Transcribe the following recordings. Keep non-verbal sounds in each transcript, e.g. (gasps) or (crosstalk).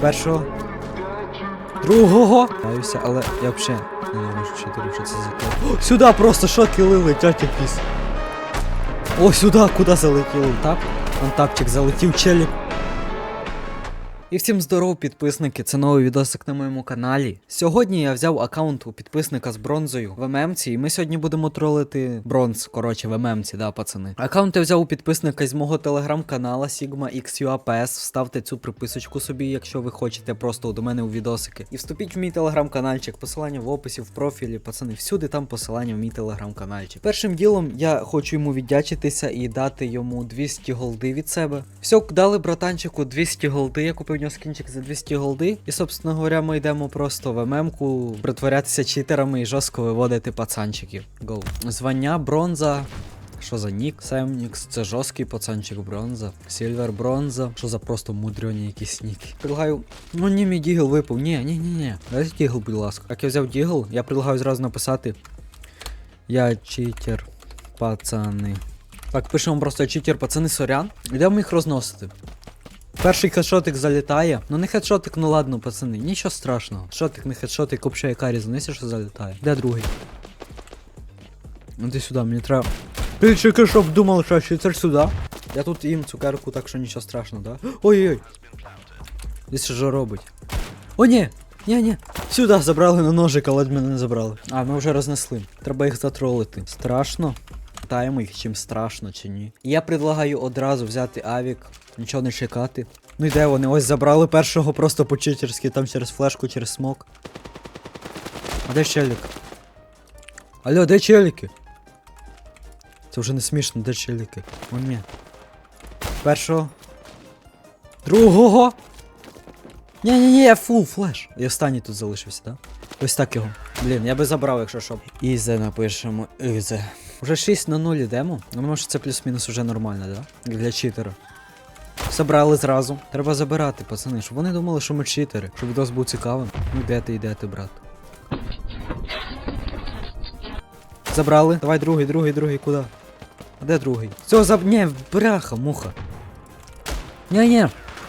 Першого. Другого. Даюся, але я взагалі не можу чотири, що це за Сюди просто шоки летять якісь. О, сюди, куди залетіли? Так? Вон залетів, челік. І всім здоров, підписники! Це новий відосик на моєму каналі. Сьогодні я взяв аккаунт у підписника з бронзою в ММці, і ми сьогодні будемо тролити бронз, коротше, в ММці, да, пацани. Аккаунт я взяв у підписника з мого телеграм-канала Sigma XUAPS. Вставте цю приписочку собі, якщо ви хочете просто до мене у відосики. І вступіть в мій телеграм-канальчик, посилання в описі, в профілі, пацани, всюди там посилання в мій телеграм-канальчик. Першим ділом я хочу йому віддячитися і дати йому 200 голди від себе. Все, дали братанчику 200 голди, я купив у нього скінчик за 200 голди. І, собственно говоря, ми йдемо просто в ММ-ку притворятися читерами і жорстко виводити пацанчиків. Гоу. Звання бронза. Що за нік? Семнікс, це жорсткий пацанчик бронза. Сільвер бронза. Що за просто мудрені якісь ніки. Предлагаю. Ну ні, мій дігл випав. Ні, ні, ні, ні. Дайте дігл, будь ласка. Як я взяв дігл, я предлагаю зразу написати. Я читер, пацани. Так, пишемо просто читер, пацани, сорян. Йдемо їх розносити. Перший хедшотик залітає. Ну не хедшотик, ну ладно, пацани, нічого страшного. Шотик не хедшотик, взагалі яка різниця, що залітає. Де другий? Ну ти сюди, мені треба. Тільки щоб думав, що ще це ж сюди. Я тут їм цукерку, так що нічого страшного, да? Ой-ой. Десь що робить. О, ні! Ні, ні. Сюди забрали на ножик, але мене не забрали. А, ми вже рознесли. Треба їх затролити. Страшно? Питаємо їх, чим страшно чи ні. Я предлагаю одразу взяти авік, нічого не чекати. Ну і де вони? Ось забрали першого просто по-читерськи, там через флешку, через смок. А де челік? Алло, де челіки? Це вже не смішно, де челіки? Вон ні. Першого. Другого. Ні-ні-ні, я фул флеш. І останній тут залишився, так? Да? Ось так його. Блін, я би забрав, якщо що. Ізе напишемо. Ізе. Уже 6 на 0 ідемо. Ну, може це плюс-мінус уже нормально, да? Для читера. Забрали зразу. Треба забирати, пацани, щоб вони думали, що ми читери, щоб відос був цікавим. Ну де ти йдете, брат? Забрали. Давай другий, другий, другий, куди? А де другий? Все, заб... Ні, бляха, муха. Ні-ні.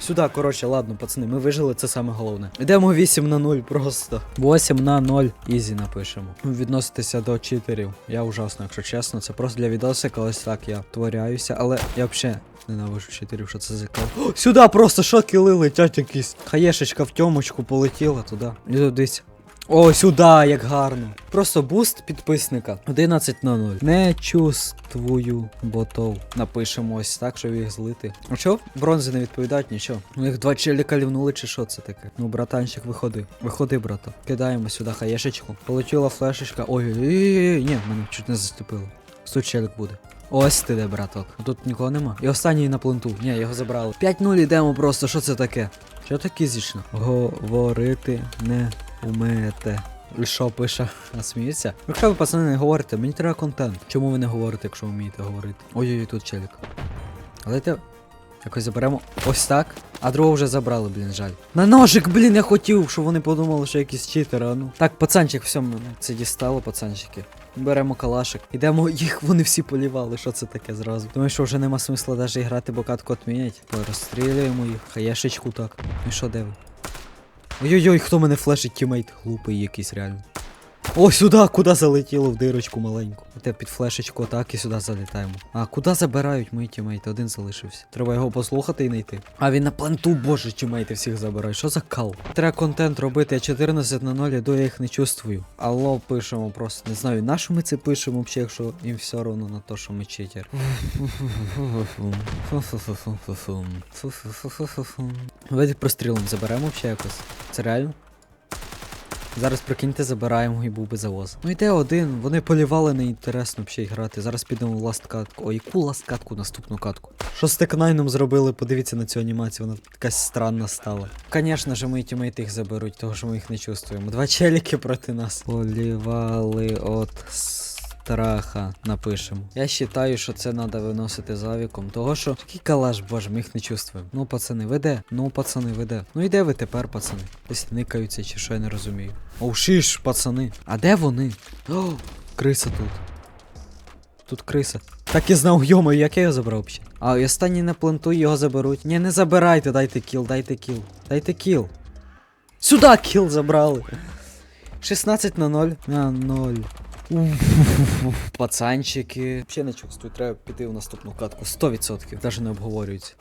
Сюди, коротше, ладно, пацани, ми вижили, це саме головне. Йдемо 8 на 0 просто. 8 на 0. Ізі напишемо. Відноситися до читерів. Я ужасно, якщо чесно. Це просто для відоси, колись так я творяюся, але я взагалі ненавижу читерів, що це за. Сюди просто шоки летять якісь. Хаєшечка в тьомочку полетіла туди. І. О, сюди, як гарно. Просто буст підписника. 11 на 0. Не чувствую ботов. Напишемо ось так, щоб їх злити. А що? Бронзи не відповідають, нічого. У них два челіка лівнули, чи що це таке? Ну, братанчик, виходи. Виходи, брата. Кидаємо сюди хаєшечку. Полетіла флешечка. Ой, ой, ой, ой, ні, мене чуть не заступило. Тут челік буде. Ось ти де, браток. Тут нікого нема. І останній на пленту. Ні, його забрали. 5-0 йдемо просто, що це таке? Що таке зічно? Говорити не умієте. І Що пише? А сміється? Якщо ви пацани не говорите, мені треба контент. Чому ви не говорите, якщо вмієте говорити? Ой-ой, тут челік. Але те якось заберемо ось так. А другого вже забрали, блін, жаль. На ножик, блін, я хотів, щоб вони подумали, що якісь читери, а ну. Так, пацанчик, все, це дістало, пацанчики. Беремо калашик. Ідемо, (laughs) їх вони всі полівали, що це таке зразу. Думаю, що вже нема смисла навіть грати, бо катку отмінять. Розстрілюємо їх, хаєшечку так. Ну що, де ви? Ой-ой-ой, хто мене флешить тімейт? Глупий якийсь реально. О, сюди, куди залетіло в дирочку маленьку. Те під флешечку так і сюди залітаємо. А куди забирають мої тімейти? Один залишився. Треба його послухати і знайти. А він на пленту, боже, тімейти всіх забирає. Що за кал? Треба контент робити, я 14 на 0, іду, я їх не чувствую. Алло, пишемо просто. Не знаю, на що ми це пишемо, взагалі, якщо їм все одно на те, що ми читер. Давайте прострілом заберемо взагалі якось. Це реально? Зараз прикиньте, забираємо і був би завоз. Ну йде один, вони полівали неінтересно взагалі грати. Зараз підемо в ласт катку. Ой, яку ласт катку, наступну катку. Що з текнайном зробили? Подивіться на цю анімацію, вона якась странна стала. Звісно ж, мої тімейти їх заберуть, того що ми їх не чувствуємо. Два челіки проти нас. Полівали от страха, напишемо. Я вважаю, що це треба виносити завіком. Того що такий калаш, боже, ми їх не чувствуємо. Ну, пацани, веде. Ну, пацани, веде. Ну і де ви тепер, пацани? Десь никаються чи що я не розумію. Оу, шиш, пацани. А де вони? О, криса тут. Тут криса. Так і знав, йому, як я його забрав ще. А і останній на пленту його заберуть. Ні, не забирайте, дайте кіл, дайте кіл. Дайте кіл. Сюда кіл забрали. 16 на 0. На 0. (laughs) Пацанчики. Ще не чувствую, треба піти в наступну катку. 100%. Даже не обговорюється.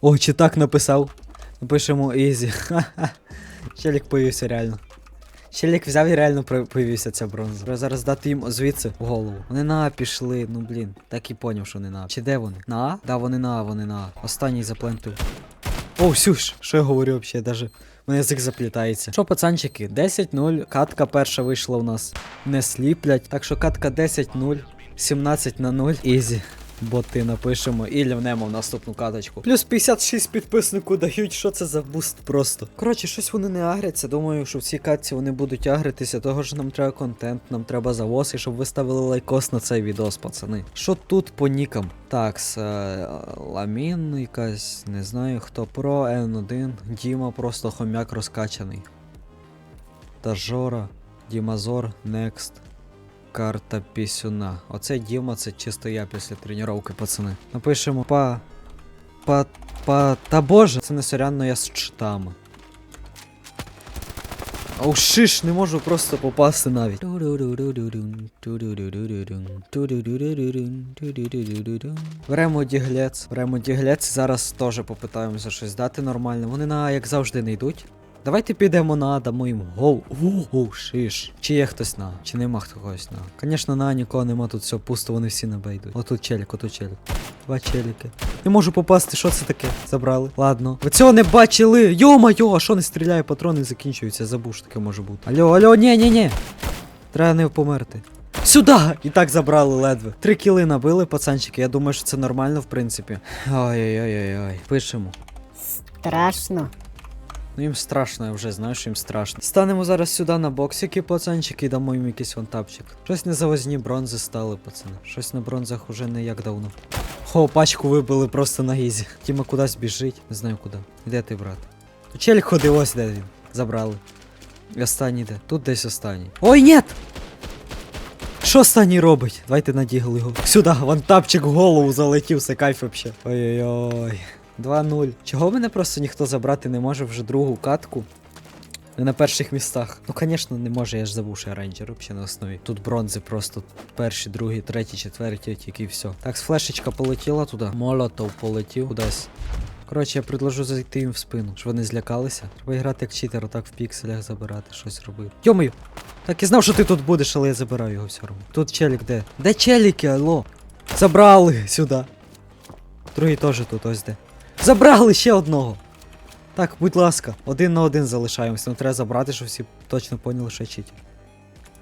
О, чи так написав? Напишемо Ізі. (laughs) Челік появився реально. Челік взяв і реально появився ця бронза. Треба зараз дати їм звідси в голову. Вони на пішли, ну блін. Так і поняв, що вони на. Чи де вони? На? Да, вони на А, вони на. Останній заплентив. О, Сюш, що я говорю взагалі, даже. Мене язик заплітається. Що, пацанчики, 10-0. Катка перша вийшла у нас. Не сліплять. Так що катка 10-0. 17 на 0. Ізі. Боти напишемо і лівнемо в наступну каточку. Плюс 56 підписнику дають, що це за буст просто. Коротше, щось вони не агряться. Думаю, що в цій катці вони будуть агритися, того ж нам треба контент, нам треба завоз, і щоб ви ставили лайкос на цей відос, пацани. Що тут по нікам? Так, с, е, Ламін якась, не знаю хто про, N1, Діма просто хомяк розкачаний. Та Жора, Дімазор, Next. Карта пісюна. Оце Діма, це чисто я після тренування, пацани. Напишемо па. Па. Па. Та боже! Це не сорянно я з чтами. Оу шиш, не можу просто попасти навіть. Беремо діглець. Беремо діглець. Зараз теж попитаємося щось дати нормально. Вони на як завжди не йдуть. Давайте підемо на А, дамо їм гол. Оу, шиш. Чи є хтось на Чи нема хто когось на? Звісно, на нікого нема, тут все пусто, вони всі на Б йдуть. Отут челік, отут челік. Два челіки. Не можу попасти, що це таке? Забрали. Ладно. Ви цього не бачили! Йо-майо, а що не стріляє, патрони закінчуються, забув, що таке може бути. Алло, алло, ні, ні, ні. Треба не померти. Сюда! І так забрали ледве. Три кіли набили, пацанчики. Я думаю, що це нормально, в принципі. Ой-ой-ой-ой. Пишемо. Страшно. Ну їм страшно, я вже знаю, що їм страшно. Станемо зараз сюди на боксики, пацанчики, і дамо їм якийсь вантапчик. Щось не завозні бронзи стали, пацани. Щось на бронзах уже не як давно. Хо, пачку вибили просто на гізі. Тіма кудись біжить, не знаю куди. Де ти, брат? Челік ходив, ось де він. Забрали. Останній де? Тут десь останній. Ой, нет! Що останній робить? Давайте надігли його. Сюди, вантапчик в голову залетів, це кайф вообще. Ой-ой-ой. 2-0. Чого мене просто ніхто забрати не може вже другу катку? Не на перших містах. Ну, звісно, не може, я ж забув, що рейнджер взагалі на основі. Тут бронзи просто перші, другі, треті, четверті, тільки і все. Так, флешечка полетіла туди. Молотов полетів кудись. Коротше, я предложу зайти їм в спину, щоб вони злякалися. Треба грати як читер, отак в пікселях забирати, щось робити. Йомаю! Так і знав, що ти тут будеш, але я забираю його все одно. Тут челік де? Де челіки, алло? Забрали сюди. Другий теж тут ось де. Забрали ще одного. Так, будь ласка, один на один залишаємося. Ну треба забрати, щоб всі точно поняли, що я.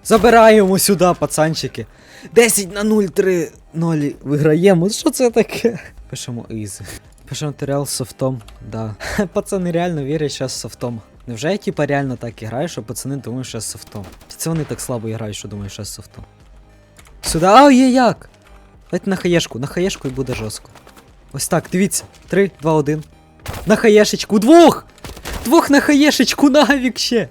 Забираємо сюди, пацанчики. 10 на 0, 3 0 виграємо. Що це таке? Пишемо із. Пишемо матеріал софтом. Да. (laughs) Пацани реально вірять, що з софтом. Невже я типа реально так граю, що пацани думають, що софтом? Чи це вони так слабо грають, що думають, що софтом? Сюди, а є як? Давайте на хаєшку, на хаєшку і буде жорстко. Ось так, дивіться. 3, 2, 1. На хаєшечку. Двох! Двох на хаєшечку навік ще.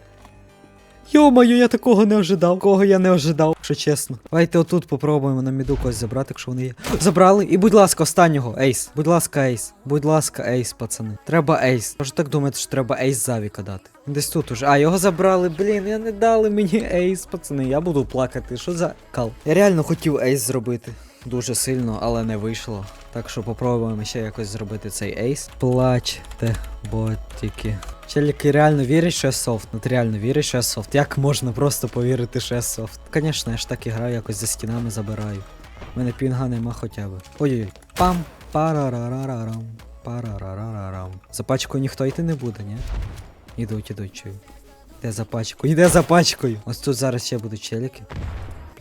Йо-моє, я такого не ожидав. Кого я не ожидав, що чесно. Давайте отут попробуємо на міду когось забрати, якщо вони є. Забрали. І будь ласка, останнього. Ейс. Будь ласка, ейс. Будь ласка, ейс, пацани. Треба ейс. Може так думаєте, що треба ейс завіка дати. Десь тут уже. А, його забрали, блін, я не дали мені ейс, пацани. Я буду плакати. Що за кал? Я реально хотів ейс зробити. Дуже сильно, але не вийшло. Так що попробуємо ще якось зробити цей ейс. Плачте, ботики. Челіки реально вірять, що я софт. Ти реально віриш, що я софт. Як можна просто повірити, що я софт? Звісно, я ж так і граю, якось за стінами забираю. У мене пінга нема хоча б. Ой-ой. Пам парарарарарам. Парарарарарам. За пачкою ніхто йти не буде, ні? Ідуть, ідуть, чую. Іде за пачкою, іде за пачкою. Ось тут зараз ще будуть челіки.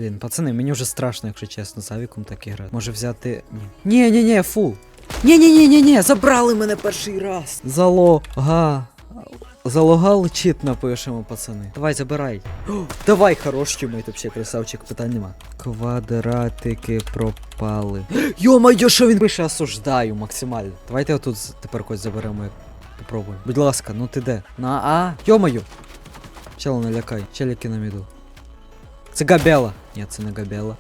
Блін, пацани, мені вже страшно, якщо чесно, з авіком так грати. Може взяти. Ні. Ні, ні, фул. Ні, ні, ні, ні, ні, забрали мене перший раз. Залога. Залогал чит напишемо, пацани. Давай, забирай. О, давай, хорош тімейт, вообще красавчик, питань нема. Квадратики пропали. (gasps) Йо-моє, що він пише, осуждаю максимально. Давайте отут тепер когось заберемо, як попробуємо. Будь ласка, ну ти де? На А. Йо-моє. Чело не лякай, челіки на міду. Це габела. Ні, це не габела.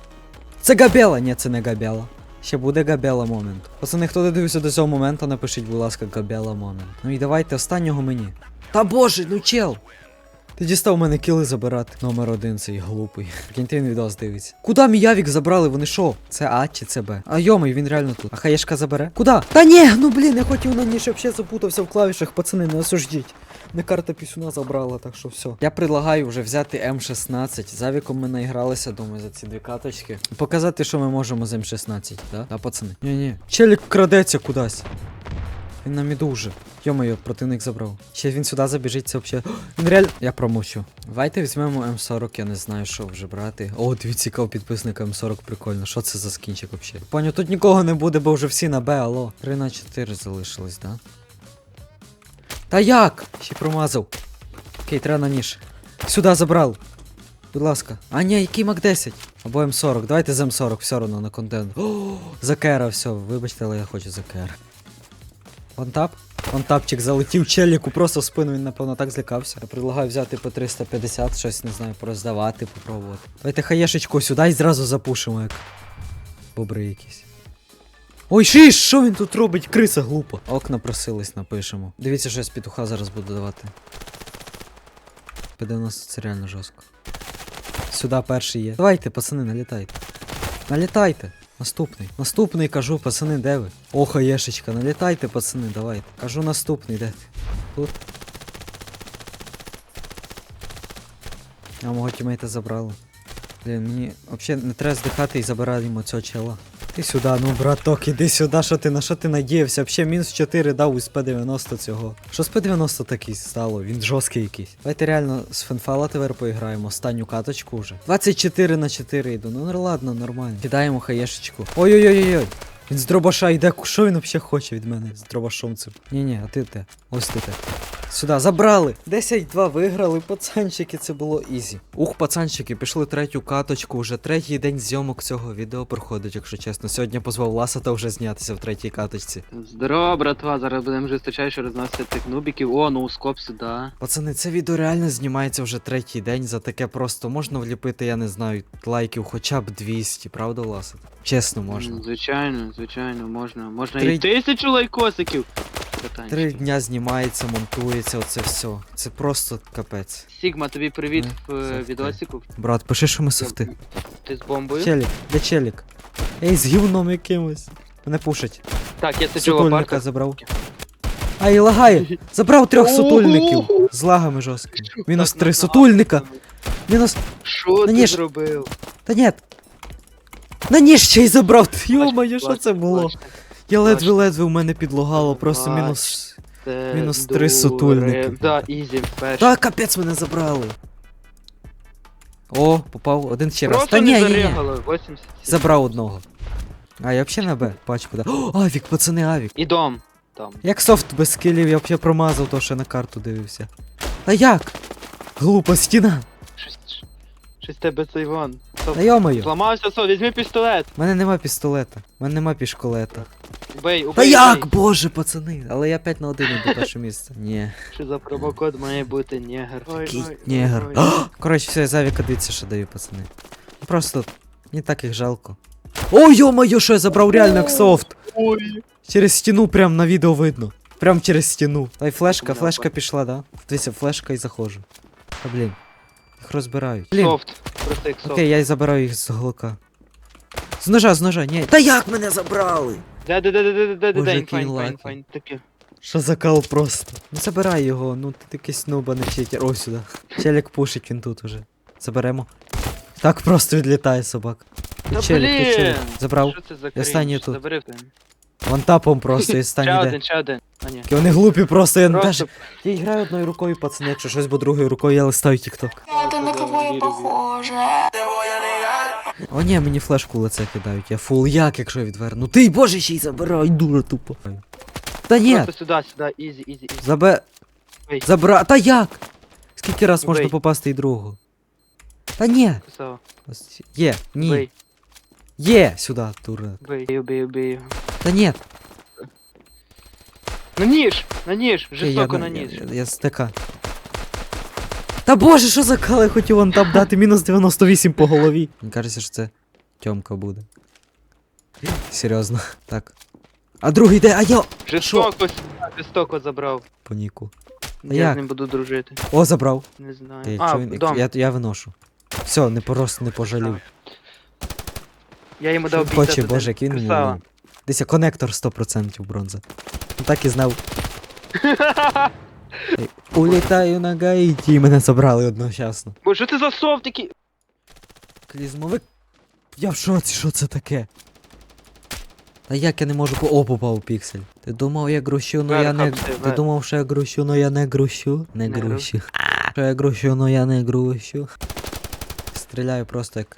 Це габела! Ні, це не габела. Ще буде габела момент. Пацани, хто додивився до цього моменту, напишіть, будь ласка, габела момент. Ну і давайте останнього мені. Та боже, ну чел! Ти дістав у мене кіли забирати. Номер один цей глупий. Він відос дивиться. Куда мій явік забрали? Вони що? Це А чи це Б? А йомий, він реально тут. А хаєшка забере? Куда? Та ні, ну блін, я хотів на ній, щоб ще запутався в клавішах, пацани, не осуждіть. Не карта пісюна забрала, так що все. Я предлагаю вже взяти М16. За віком ми наігралися, думаю, за ці дві каточки. Показати, що ми можемо з М16, да? Да, пацани? Ні-ні. Челік крадеться кудись. Він на міду вже. Йо-моє, противник забрав. Ще він сюди забіжить, це взагалі. (gasps) Він реально. Я промовчу. Давайте візьмемо М40, я не знаю, що вже брати. О, дивіться, цікав підписник М40, прикольно. Що це за скінчик взагалі? Паню, тут нікого не буде, бо вже всі на Б, алло. 3 на 4 залишилось, да? Та як? Ще промазав. Окей, треба на ніж. Сюди забрав. Будь ласка. А ні, який Мак 10? Або М40. Давайте з М40, все одно на контент. (gasps) О, Закера, все, вибачте, але я хочу Закера. Вантап? Вантапчик залетів челіку просто в спину, він напевно так злякався. Я предлагаю взяти по 350, щось не знаю, пороздавати, попробувати. Давайте хаєшечку сюди і зразу запушимо, як бобри якісь. Ой, шиш, що він тут робить? Криса глупа. Окна просились, напишемо. Дивіться, що я з петуха зараз буду давати. P90 це реально жорстко. Сюди перший є. Давайте, пацани, налітайте. Налітайте. Наступний. Наступний кажу, пацани, де ви? О, хаєшечка, налітайте, пацани, давайте. Кажу наступний, де? Тут. А мого тімейта забрали. Блін, мені взагалі не треба здихати і забираємо цього чела. Ти сюди, ну браток, іди сюди, що ти на що ти надіявся? Взагалі мінус 4 дав із П90 цього. Що з П90 такий стало? Він жорсткий якийсь. Давайте реально з фенфала тепер поіграємо. Останню каточку вже. 24 на 4 йду. Ну ладно, нормально. Кидаємо хаєшечку. Ой-ой-ой-ой. Він з дробаша йде. Що він взагалі хоче від мене з дробашом цим? Ні-ні, а ти те. Ось ти те. Сюди, забрали. 10-2 виграли, пацанчики, це було ізі. Ух, пацанчики, пішли третю каточку. Вже третій день зйомок цього відео проходить, якщо чесно. Сьогодні позвав Ласата вже знятися в третій каточці. Здорово, братва, зараз будемо жесточайше розносити цих нубіків. О, ну скоп сюди. Пацани, це відео реально знімається вже третій день. За таке просто можна вліпити, я не знаю, лайків хоча б 200, правда, Ласат? Чесно, можна. М, Звичайно, звичайно, можна. Можна Три- і тисячу лайкосиків. Братанчики. Три дня знімається, монтується, оце все. Це просто капець. Сігма, тобі привіт Ну, в е, відосику. Брат, пиши, що ми софти. Ти з бомбою? Челік, де челік? Ей, з гівном якимось. Мене пушать. Так, я сиджу в Сутульника забрав. Ай, лагає! Забрав трьох сутульників! З лагами жорсткими. Мінус Так, три сутульника! Мінус. Що ти ні ж. зробив? Та ні. На ніж ще й забрав. Йо-моє, що це було? Я ледве-ледве у мене підлагало, просто мінус. Мінус три сутульники. Да, ізі. Та капець мене забрали. О, попав один ще раз. Та ні, ні. Забрав одного. А, я взагалі на Б, пачку, да. О, авік, пацани, авік. І дом. Там. Як софт без скілів, я б я промазав, то що на карту дивився. А як? Глупа стіна. Щось, тебе цей вон. Та йомаю. Зламався со, візьми пістолет. У мене нема пістолета. У мене нема пішколета. Убей, убей. Та як, убей. боже, пацани? Але я 5 на 1 до (laughs) перше місце. Ні. Що за промокод має бути негр? Який негр. ой. Коротше, все, завіка дивіться, що даю, пацани. Просто не так їх жалко. О, йо-моє, що я забрав реально як софт. Ой. Через стіну прям на відео видно. Прям через стіну. Та й флешка, флешка пішла, да? Дивіться, флешка і заходжу. Та блін. Їх розбирають. Блін. Софт. Просто софт. Окей, я й забираю їх з глока. З ножа, з ножа, ні. Та як мене забрали? Де, де, де, де, де, де, де, Боже, де, який інфайн, таке. Що за кал просто? Ну забирай його, ну ти такий снуба не читер. Ось сюди. Челік пушить, він тут уже. Заберемо. Так просто відлітає собак. Та челік, ти челік. Забрав. Що це за Я останній крінж? тут. Забери в тебе. Вантапом просто і (laughs) останній Ще один, ще один. А ні. Вони глупі просто, я не Просто теж. Я граю одною рукою, пацани, якщо щось, бо другою рукою я листаю тікток. Это на кого я похожа? О, ні, мені флешку в лице кидають. Я фул як, якщо я відверну. Ти боже ще й забирай, дура тупо. Та ні, Просто сюди, сюди, ізі, ізі, ізі. забе. Ой. Забра. Та як? Скільки раз можна попасти і другу? Та ні. Красава. Ось Є, ні. Бий, Є сюди, дура. бий, убий, убий. Та ні. На ніж, на ніж, Окей, жорстоко я, на я, ніж. я, я стека. Та Та боже, що за кали хотів он там дати мінус 98 по голові. Мені кажеться, що це тьомка буде. Серйозно. Так. А другий де? А я Жорстоко, жорстоко забрав. по ніку. Я як? з ним буду дружити. О, забрав. Не знаю. Ти, а, чо він- дом. я, я виношу. Все, не порос, не пожалів. Я йому дав хоче, 51. боже, як він Красава. Десь конектор 100% бронза. Ну так і знав. (laughs) Улітаю на Гаїті, і мене забрали одночасно. Боже, що ти за софт такий? Клізмовик. Я в шоці, що це таке? Та як я не можу по О, попав піксель. Ти думав, я грущу, но я не. Ти, думав, що я грущу, но я не грущу. Не Не грущу. Що я грущу, но я не грущу. Стріляю просто як.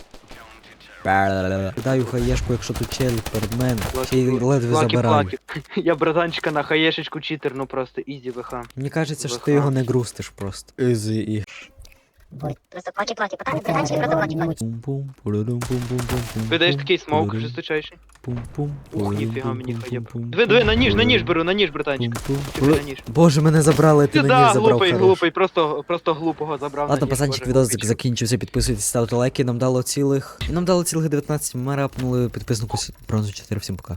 Кидаю хаєшку, якщо тут челик перед мене. Ще й ледве забираю. (laughs) Я братанчика на хаєшечку читер, ну просто ізі ВХ. Мені кажеться, що ти його не грустиш просто. Ізі і. Просто просто плаки-плаки. Пум-пум, пу-ду-дум-пум-пум-пум-пум, Ти даєш такий смок пу-ду-дум, жесточайший. пум-пум, Ух, ніфіга мені хаєб. Диви, диви, на ніж, на ніж беру, на ніж, братанчик. пум-пум. На ніж. Боже, мене забрали, ти на ніж забрав. глупий, хорош. глупий, просто, просто глупого забрав Ладно, на ніж, пацанчик, боже, відос глупичок. закінчився. Підписуйтесь, ставте лайки. Нам дало цілих. Нам дало цілих 19. Ми рапнули підписнику бронзу 4. Всім пока.